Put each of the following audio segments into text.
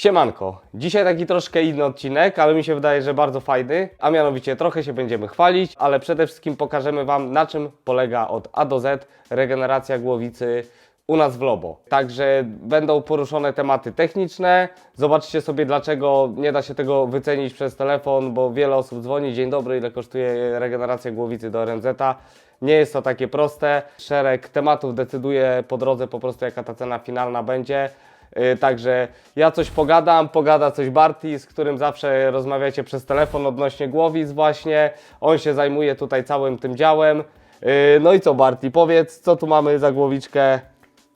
Siemanko, dzisiaj taki troszkę inny odcinek, ale mi się wydaje, że bardzo fajny, a mianowicie trochę się będziemy chwalić, ale przede wszystkim pokażemy Wam na czym polega od A do Z regeneracja głowicy u nas w Lobo. Także będą poruszone tematy techniczne, zobaczcie sobie dlaczego nie da się tego wycenić przez telefon, bo wiele osób dzwoni, dzień dobry, ile kosztuje regeneracja głowicy do RNZ-a. Nie jest to takie proste, szereg tematów decyduje po drodze po prostu jaka ta cena finalna będzie. Yy, Także ja coś pogadam, pogada coś Barty, z którym zawsze rozmawiacie przez telefon odnośnie głowic właśnie. On się zajmuje tutaj całym tym działem. Yy, No i co Barty, powiedz co tu mamy za głowiczkę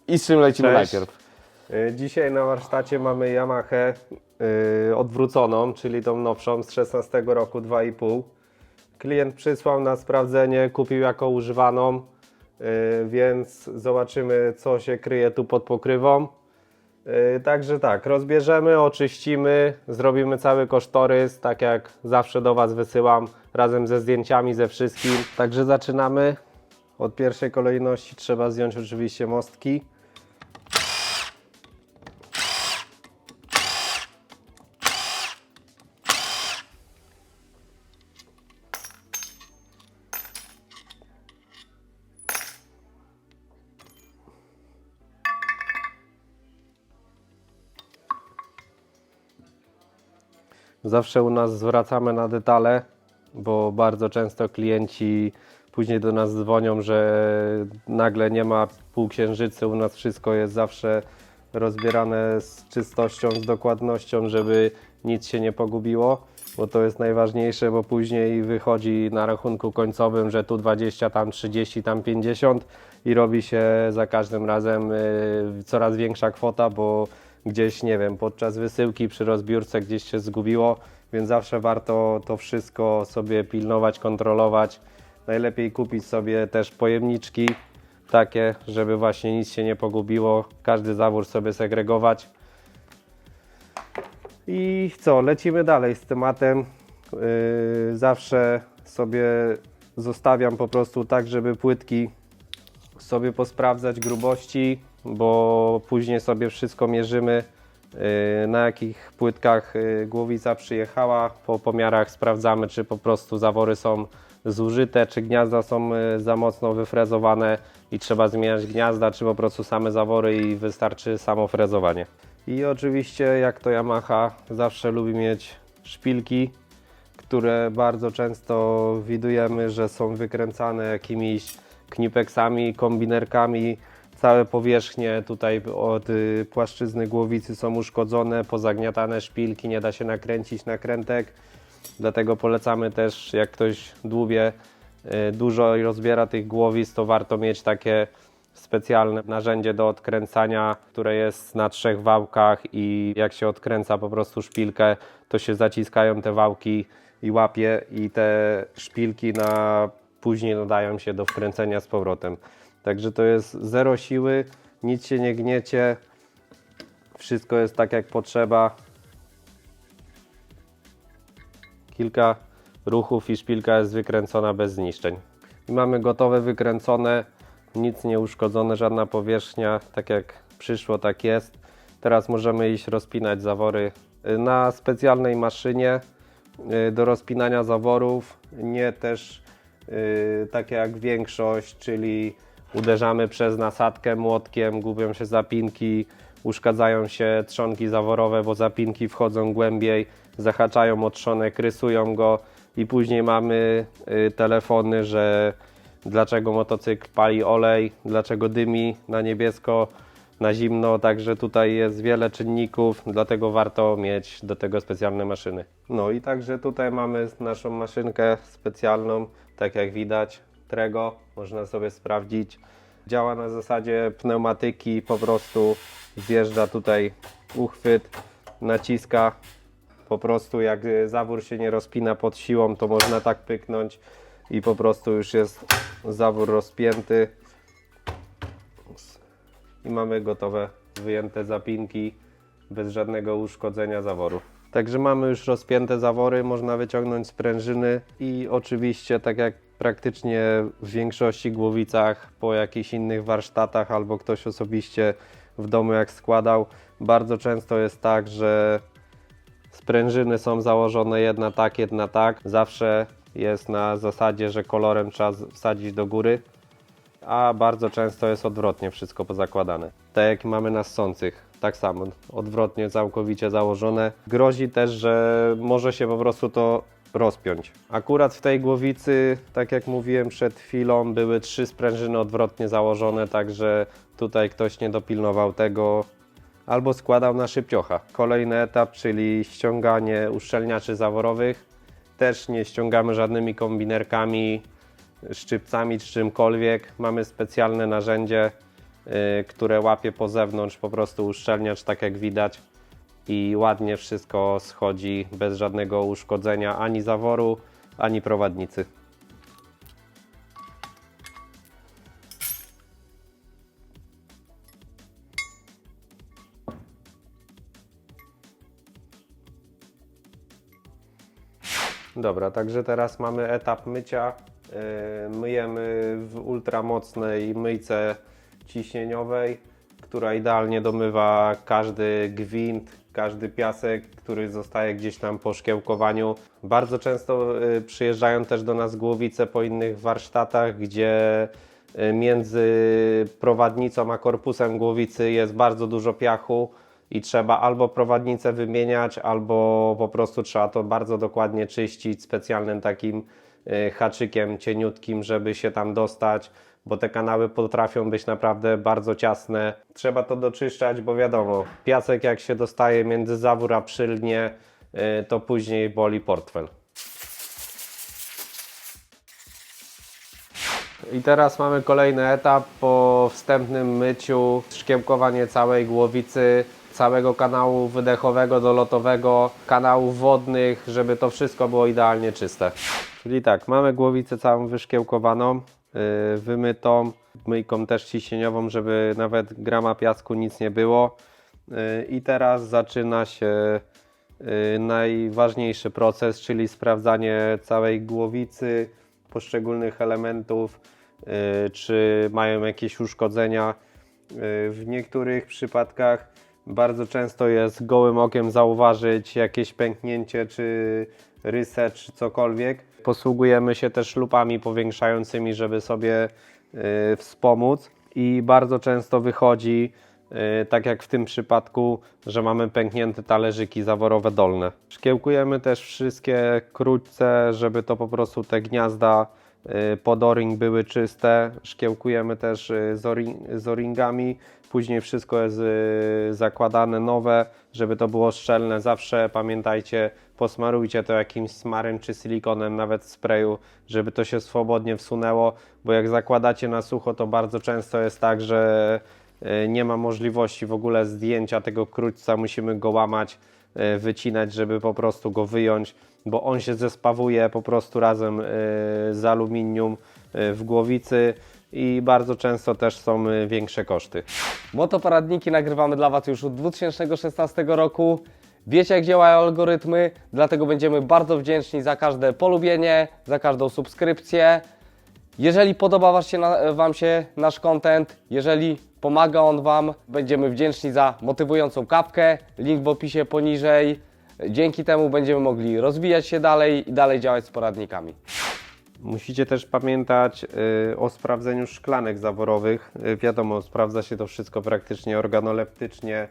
i z czym lecimy Cześć. najpierw. Y, Dzisiaj na warsztacie mamy Yamaha odwróconą, czyli tą nowszą z 16 roku 2,5. Klient przysłał na sprawdzenie, kupił jako używaną, więc zobaczymy co się kryje tu pod pokrywą. Y, Także tak, rozbierzemy, oczyścimy, zrobimy cały kosztorys, tak jak zawsze do Was wysyłam, razem ze zdjęciami, ze wszystkim. Także zaczynamy. Od pierwszej kolejności trzeba zdjąć oczywiście mostki. Zawsze u nas zwracamy na detale, bo bardzo często klienci później do nas dzwonią, że nagle nie ma półksiężycy. U nas wszystko jest zawsze rozbierane z czystością, z dokładnością, żeby nic się nie pogubiło, bo to jest najważniejsze, bo później wychodzi na rachunku końcowym, że tu 20, tam 30, tam 50 i robi się za każdym razem y, coraz większa kwota, bo gdzieś, nie wiem, podczas wysyłki przy rozbiórce gdzieś się zgubiło, więc zawsze warto to wszystko sobie pilnować, kontrolować. Najlepiej kupić sobie też pojemniczki takie, żeby właśnie nic się nie pogubiło, każdy zawór sobie segregować. I co, lecimy dalej z tematem. Yy, zawsze sobie zostawiam po prostu tak, żeby płytki sobie posprawdzać grubości, bo później sobie wszystko mierzymy, yy, na jakich płytkach yy, głowica przyjechała. Po pomiarach sprawdzamy, czy po prostu zawory są zużyte, czy gniazda są yy, za mocno wyfrezowane i trzeba zmieniać gniazda, czy po prostu same zawory i wystarczy samo frezowanie. I oczywiście, jak to Yamaha, zawsze lubi mieć szpilki, które bardzo często widujemy, że są wykręcane jakimiś knipeksami, kombinerkami. Całe powierzchnie tutaj od y, płaszczyzny głowicy są uszkodzone, pozagniatane szpilki, nie da się nakręcić nakrętek. Dlatego polecamy też, jak ktoś dłubie y, dużo i rozbiera tych głowic, to warto mieć takie specjalne narzędzie do odkręcania, które jest na trzech wałkach i jak się odkręca po prostu szpilkę, to się zaciskają te wałki i łapie i te szpilki na później nadają się do wkręcenia z powrotem. Także to jest zero siły, nic się nie gniecie, wszystko jest tak jak potrzeba. Kilka ruchów i szpilka jest wykręcona bez zniszczeń. I mamy gotowe, wykręcone, nic nie uszkodzone, żadna powierzchnia, tak jak przyszło, tak jest. Teraz możemy iść rozpinać zawory y, na specjalnej maszynie y, do rozpinania zaworów, nie też y, takie jak większość, czyli uderzamy przez nasadkę młotkiem, gubią się zapinki, uszkadzają się trzonki zaworowe, bo zapinki wchodzą głębiej, zahaczają o trzonek, rysują go i później mamy y, telefony, że dlaczego motocykl pali olej, dlaczego dymi na niebiesko, na zimno, także tutaj jest wiele czynników, dlatego warto mieć do tego specjalne maszyny. No i także tutaj mamy naszą maszynkę specjalną, tak jak widać, Trego, można sobie sprawdzić. Działa na zasadzie pneumatyki, po prostu zjeżdża tutaj uchwyt, naciska, po prostu jak zawór się nie rozpina pod siłą, to można tak pyknąć i po prostu już jest zawór rozpięty i mamy gotowe wyjęte zapinki bez żadnego uszkodzenia zaworu. Także mamy już rozpięte zawory, można wyciągnąć sprężyny i oczywiście tak jak praktycznie w większości głowicach po jakichś innych warsztatach albo ktoś osobiście w domu jak składał. Bardzo często jest tak, że sprężyny są założone jedna tak, jedna tak. Zawsze jest na zasadzie, że kolorem trzeba wsadzić do góry, a bardzo często jest odwrotnie wszystko pozakładane. Tak jak mamy na ssących, tak samo, odwrotnie całkowicie założone. Grozi też, że może się po prostu to rozpiąć. Akurat w tej głowicy, tak jak mówiłem przed chwilą, były trzy sprężyny odwrotnie założone, także tutaj ktoś nie dopilnował tego, albo składał na szybciocha. Kolejny etap, czyli ściąganie uszczelniaczy zaworowych. Też nie ściągamy żadnymi kombinerkami, szczypcami czy czymkolwiek. Mamy specjalne narzędzie, y, które łapie po zewnątrz po prostu uszczelniacz, tak jak widać. I ładnie wszystko schodzi bez żadnego uszkodzenia ani zaworu, ani prowadnicy. Dobra, także teraz mamy etap mycia. Yy, Myjemy w ultramocnej myjce ciśnieniowej, która idealnie domywa każdy gwint, każdy piasek, który zostaje gdzieś tam po szkiełkowaniu. Bardzo często yy, przyjeżdżają też do nas głowice po innych warsztatach, gdzie yy, między prowadnicą a korpusem głowicy jest bardzo dużo piachu i trzeba albo prowadnicę wymieniać, albo po prostu trzeba to bardzo dokładnie czyścić specjalnym takim haczykiem cieniutkim, żeby się tam dostać, bo te kanały potrafią być naprawdę bardzo ciasne. Trzeba to doczyszczać, bo wiadomo, piasek jak się dostaje między zawór a przylnie, y, to później boli portfel. I teraz mamy kolejny etap po wstępnym myciu, szkiełkowanie całej głowicy, całego kanału wydechowego, dolotowego, kanałów wodnych, żeby to wszystko było idealnie czyste. Czyli tak, mamy głowicę całą wyszkiełkowaną, yy, wymytą, myjką też ciśnieniową, żeby nawet grama piasku nic nie było. Yy, I teraz zaczyna się yy, najważniejszy proces, czyli sprawdzanie całej głowicy, poszczególnych elementów, czy mają jakieś uszkodzenia. W niektórych przypadkach bardzo często jest gołym okiem zauważyć jakieś pęknięcie, czy rysę, czy cokolwiek. Posługujemy się też lupami powiększającymi, żeby sobie yy, wspomóc i bardzo często wychodzi, yy, tak jak w tym przypadku, że mamy pęknięte talerzyki zaworowe dolne. Szkiełkujemy też wszystkie krótce, żeby to po prostu te gniazda yy, pod o-ring były czyste. Szkiełkujemy też z o-ring- z o-ringami. Później wszystko jest yy, zakładane nowe, żeby to było szczelne. Zawsze pamiętajcie, posmarujcie to jakimś smarem czy silikonem, nawet sprayu, żeby to się swobodnie wsunęło, bo jak zakładacie na sucho, to bardzo często jest tak, że yy, nie ma możliwości w ogóle zdjęcia tego krótca, musimy go łamać, yy, wycinać, żeby po prostu go wyjąć, bo on się zespawuje po prostu razem z aluminium w głowicy i bardzo często też są yy, większe koszty. Motoporadniki nagrywamy dla Was już od 2016 roku. Wiecie, jak działają algorytmy, dlatego będziemy bardzo wdzięczni za każde polubienie, za każdą subskrypcję. Jeżeli podoba się na, Wam się nasz content, jeżeli pomaga on Wam, będziemy wdzięczni za motywującą kapkę. Link w opisie poniżej. Dzięki temu będziemy mogli rozwijać się dalej i dalej działać z poradnikami. Musicie też pamiętać y, o sprawdzeniu szklanek zaworowych. Y, wiadomo, sprawdza się to wszystko praktycznie organoleptycznie,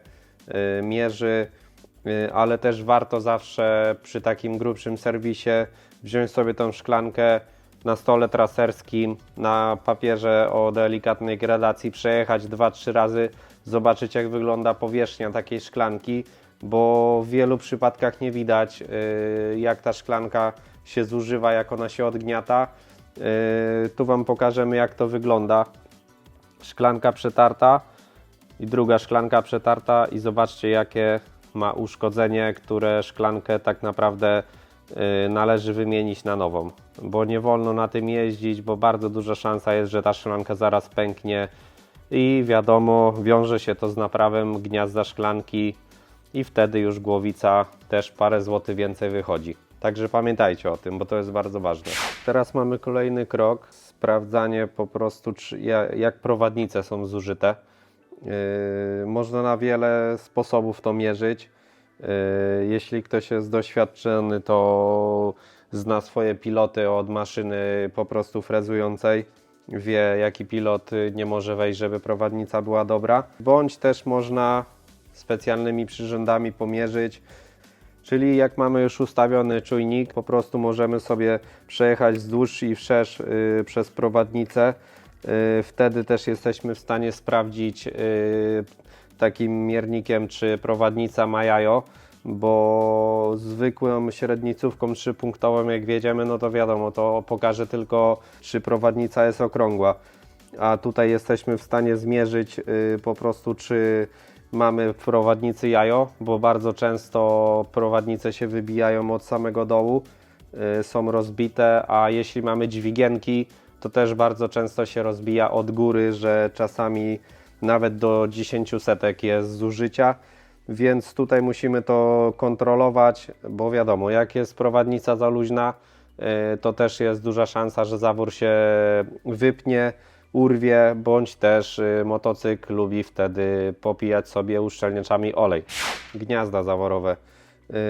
y, mierzy, ale też warto zawsze przy takim grubszym serwisie wziąć sobie tą szklankę na stole traserskim, na papierze o delikatnej gradacji, przejechać 2-3 razy, zobaczyć jak wygląda powierzchnia takiej szklanki, bo w wielu przypadkach nie widać, jak ta szklanka się zużywa, jak ona się odgniata. Y, Tu Wam pokażemy, jak to wygląda. Szklanka przetarta i druga szklanka przetarta i zobaczcie, jakie ma uszkodzenie, które szklankę tak naprawdę y, należy wymienić na nową, bo nie wolno na tym jeździć, bo bardzo duża szansa jest, że ta szklanka zaraz pęknie i wiadomo, wiąże się to z naprawem gniazda szklanki i wtedy już głowica też parę złotych więcej wychodzi. Także pamiętajcie o tym, bo to jest bardzo ważne. Teraz mamy kolejny krok, sprawdzanie po prostu, czy, ja- jak prowadnice są zużyte. Yy, Można na wiele sposobów to mierzyć. Yy, Jeśli ktoś jest doświadczony, to zna swoje piloty od maszyny po prostu frezującej. Wie, jaki pilot nie może wejść, żeby prowadnica była dobra. Bądź też można specjalnymi przyrządami pomierzyć. Czyli jak mamy już ustawiony czujnik, po prostu możemy sobie przejechać wzdłuż i wszerz y, przez prowadnicę. Y, wtedy też jesteśmy w stanie sprawdzić y, takim miernikiem, czy prowadnica ma jajo, bo zwykłą średnicówką trzypunktową jak wiedziemy, no to wiadomo, to pokaże tylko, czy prowadnica jest okrągła. A tutaj jesteśmy w stanie zmierzyć y, po prostu, czy mamy prowadnicy jajo, bo bardzo często prowadnice się wybijają od samego dołu, y, są rozbite, a jeśli mamy dźwigienki, to też bardzo często się rozbija od góry, że czasami nawet do 10 setek jest zużycia, więc tutaj musimy to kontrolować, bo wiadomo, jak jest prowadnica za luźna, y, to też jest duża szansa, że zawór się wypnie, urwie, bądź też y, motocykl lubi wtedy popijać sobie uszczelniaczami olej. Gniazda zaworowe.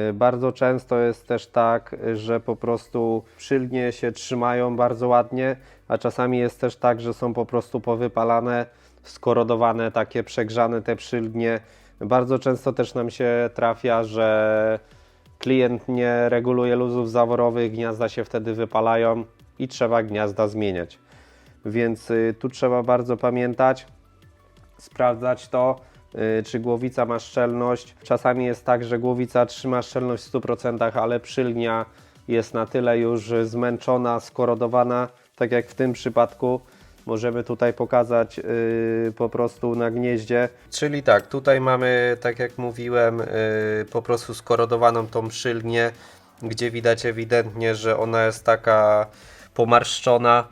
Y, Bardzo często jest też tak, że po prostu przylgnie się trzymają bardzo ładnie, a czasami jest też tak, że są po prostu powypalane, skorodowane, takie przegrzane te przylgnie. Bardzo często też nam się trafia, że klient nie reguluje luzów zaworowych, gniazda się wtedy wypalają i trzeba gniazda zmieniać. Więc y, tu trzeba bardzo pamiętać, sprawdzać to, y, czy głowica ma szczelność. Czasami jest tak, że głowica trzyma szczelność w 100%, ale przylgnia jest na tyle już zmęczona, skorodowana, tak jak w tym przypadku. Możemy tutaj pokazać y, po prostu na gnieździe. Czyli tak, tutaj mamy, tak jak mówiłem, y, po prostu skorodowaną tą przylgnię, gdzie widać ewidentnie, że ona jest taka pomarszczona,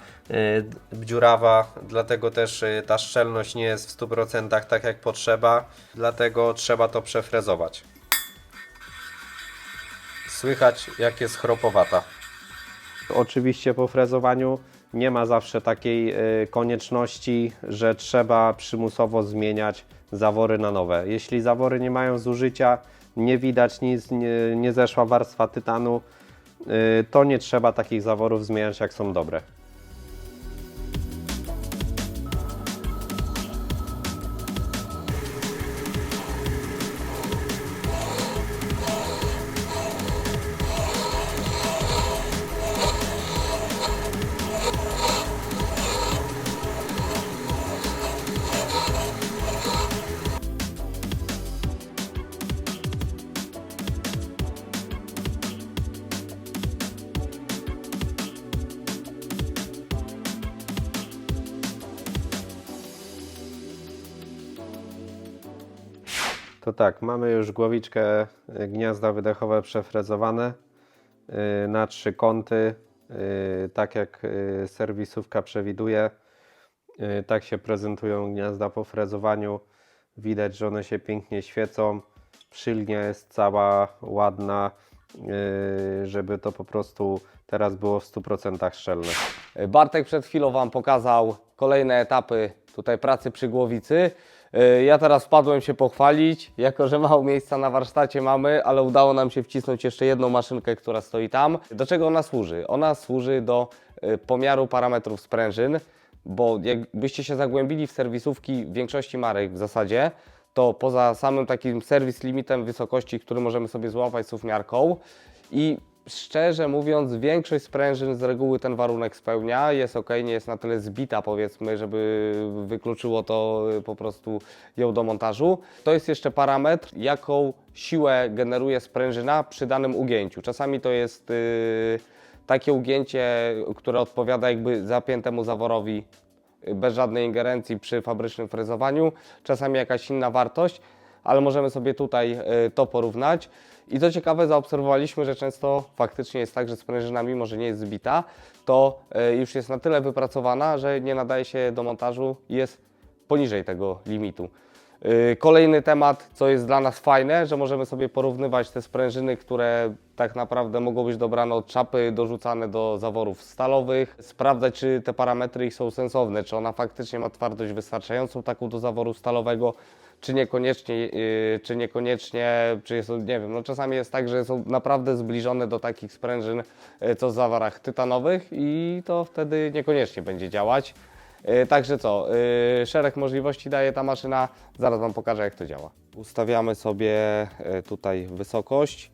dziurawa, dlatego też y, ta szczelność nie jest w 100% tak jak potrzeba, dlatego trzeba to przefrezować. Słychać jak jest chropowata. Oczywiście po frezowaniu nie ma zawsze takiej y, konieczności, że trzeba przymusowo zmieniać zawory na nowe. Jeśli zawory nie mają zużycia, nie widać nic, nie, nie zeszła warstwa tytanu, y, to nie trzeba takich zaworów zmieniać jak są dobre. To tak, mamy już głowiczkę y, gniazda wydechowe przefrezowane y, na trzy kąty, y, tak jak serwisówka przewiduje. Tak się prezentują gniazda po frezowaniu. Widać, że one się pięknie świecą. Przylgnia jest cała ładna, żeby to po prostu teraz było w 100% szczelne. Bartek przed chwilą Wam pokazał kolejne etapy tutaj pracy przy głowicy. Yy, Ja teraz wpadłem się pochwalić, jako że mało miejsca na warsztacie mamy, ale udało nam się wcisnąć jeszcze jedną maszynkę, która stoi tam. Do czego ona służy? Ona służy do yy, pomiaru parametrów sprężyn, bo jakbyście się zagłębili w serwisówki większości marek w zasadzie, to poza samym takim serwis limitem wysokości, który możemy sobie złapać suwmiarką i szczerze mówiąc, większość sprężyn z reguły ten warunek spełnia. Jest ok, nie jest na tyle zbita, powiedzmy, żeby wykluczyło to y, po prostu ją do montażu. To jest jeszcze parametr, jaką siłę generuje sprężyna przy danym ugięciu. Czasami to jest y, takie ugięcie, które odpowiada jakby zapiętemu zaworowi y, bez żadnej ingerencji przy fabrycznym frezowaniu. Czasami jakaś inna wartość, ale możemy sobie tutaj y, to porównać. I co ciekawe, zaobserwowaliśmy, że często faktycznie jest tak, że sprężyna, mimo że nie jest zbita, to y, już jest na tyle wypracowana, że nie nadaje się do montażu i jest poniżej tego limitu. Yy, Kolejny temat, co jest dla nas fajne, że możemy sobie porównywać te sprężyny, które tak naprawdę mogą być dobrane od czapy, dorzucane do zaworów stalowych, sprawdzać, czy te parametry ich są sensowne, czy ona faktycznie ma twardość wystarczającą taką do zaworu stalowego, czy niekoniecznie, yy, czy niekoniecznie, czy jest, nie wiem, no czasami jest tak, że są naprawdę zbliżone do takich sprężyn, yy, co w zaworach tytanowych i to wtedy niekoniecznie będzie działać. Yy, Także co, szereg możliwości daje ta maszyna, zaraz Wam pokażę jak to działa. Ustawiamy sobie tutaj wysokość.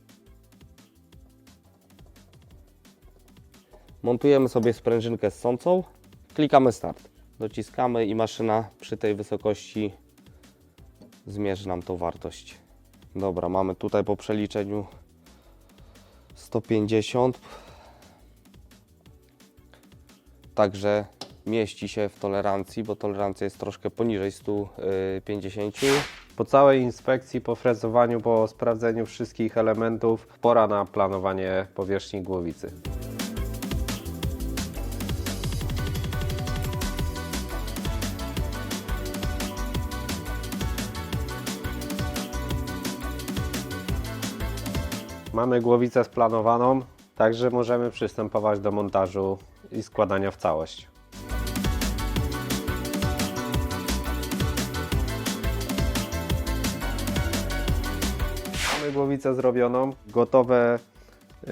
Montujemy sobie sprężynkę z sącą, klikamy start. Dociskamy i maszyna przy tej wysokości zmierzy nam tą wartość. Dobra, mamy tutaj po przeliczeniu 150. Także mieści się w tolerancji, bo tolerancja jest troszkę poniżej 150. Po całej inspekcji, po frezowaniu, po sprawdzeniu wszystkich elementów, pora na planowanie powierzchni głowicy. Mamy głowicę splanowaną, także możemy przystępować do montażu i składania w całość. Mamy głowicę zrobioną, gotowe y,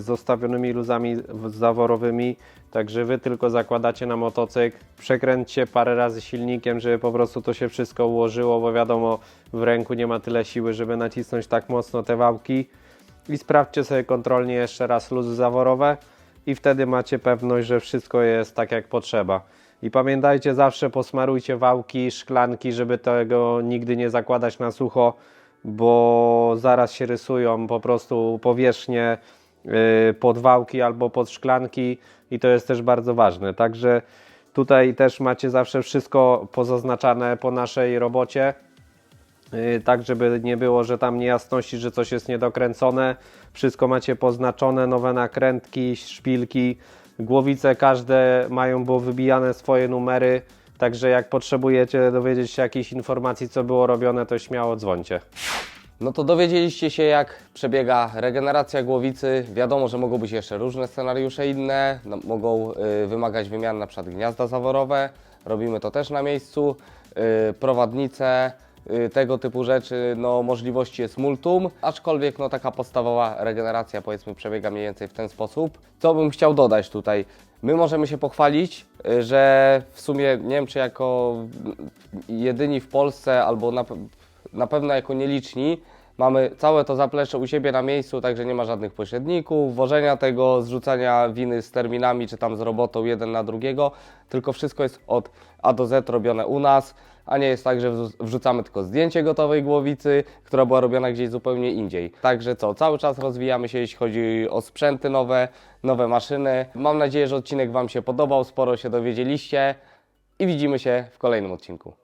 z zostawionymi luzami zaworowymi, także Wy tylko zakładacie na motocykl, przekręćcie parę razy silnikiem, żeby po prostu to się wszystko ułożyło, bo wiadomo w ręku nie ma tyle siły, żeby nacisnąć tak mocno te wałki i sprawdźcie sobie kontrolnie jeszcze raz luzy zaworowe i wtedy macie pewność, że wszystko jest tak jak potrzeba. I pamiętajcie, zawsze posmarujcie wałki, szklanki, żeby tego nigdy nie zakładać na sucho, bo zaraz się rysują po prostu powierzchnie yy, pod wałki albo pod szklanki i to jest też bardzo ważne. Także tutaj też macie zawsze wszystko pozaznaczane po naszej robocie. Yy, tak żeby nie było, że tam niejasności, że coś jest niedokręcone. Wszystko macie poznaczone, nowe nakrętki, szpilki, głowice każde mają było wybijane swoje numery, także jak potrzebujecie dowiedzieć się jakichś informacji, co było robione, to śmiało dzwońcie. No to dowiedzieliście się, jak przebiega regeneracja głowicy. Wiadomo, że mogą być jeszcze różne scenariusze inne. No, mogą y, wymagać wymiany na przykład gniazda zaworowe. Robimy to też na miejscu. Y, prowadnice, y, tego typu rzeczy, no możliwości jest multum. Aczkolwiek no taka podstawowa regeneracja powiedzmy przebiega mniej więcej w ten sposób. Co bym chciał dodać tutaj? My możemy się pochwalić, y, że w sumie nie wiem czy jako jedyni w Polsce albo na, na pewno jako nieliczni mamy całe to zaplecze u siebie na miejscu, także nie ma żadnych pośredników, wożenia tego, zrzucania winy z terminami czy tam z robotą jeden na drugiego, tylko wszystko jest od A do Z robione u nas, a nie jest tak, że wrzu- wrzucamy tylko zdjęcie gotowej głowicy, która była robiona gdzieś zupełnie indziej. Także co, cały czas rozwijamy się, jeśli chodzi o sprzęty nowe, nowe maszyny. Mam nadzieję, że odcinek Wam się podobał, sporo się dowiedzieliście i widzimy się w kolejnym odcinku.